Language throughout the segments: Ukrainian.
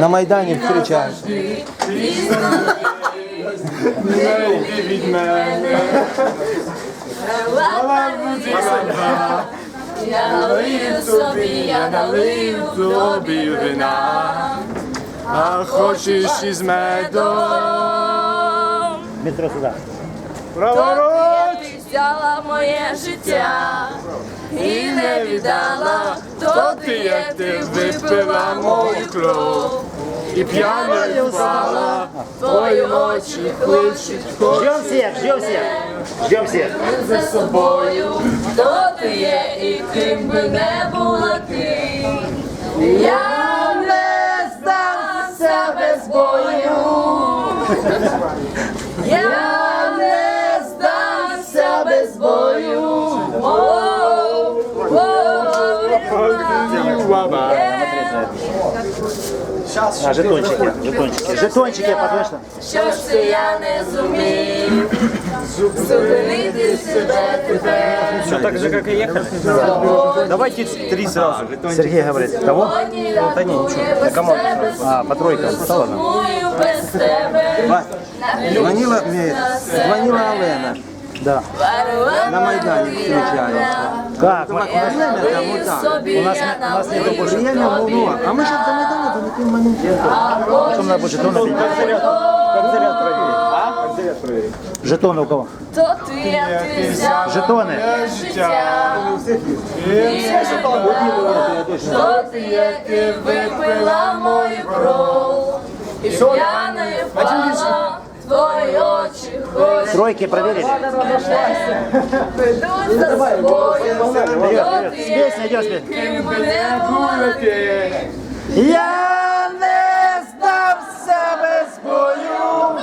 На Майдані зустрічаєш. Не йди від мене. Я налию собі, я налию тобі вина, А хочеш із медом? Метро сюди. Праворуч! ти взяла моє життя і не віддала, то ти, як ти випила мою кров. І п'яною впала, Твої очі хочуть, Ждем всех, ждем всех. Ждем всех. за собою, хто ти є і ким би не була ти. Я не здамся без бою. о, баба. А, жетончики, жетончики. Жетончики, потому что... Що ж це я не зумів зупинити себе тебе. Все так же, как и ехали. Давайте три сразу. Сергей говорит, кого? Да ні, нічого. А, по тройкам. Да ладно. Сумую без тебе. Звонила, ні, звонила Олена. Да. На Майдані зустрічаємося. Как? Мы- Время там вот так. Собі У нас я не- у нас нету больше. Время волнува. А ми зараз до Майдану полетимо в момент. Что надо будет жетоны менять? Жетоны у кого? То ти, як ти взяла Жетони. моє життя. То ти, як ти випила мою кров. І п'яною була ти. Я не здався без бою.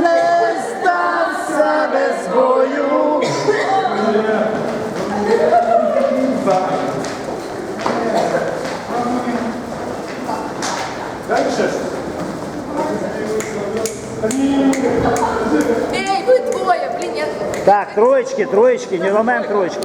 Не здався без бою. Ей, вы двое, блин, я Так, троечки, троечки, не ломаем троечки.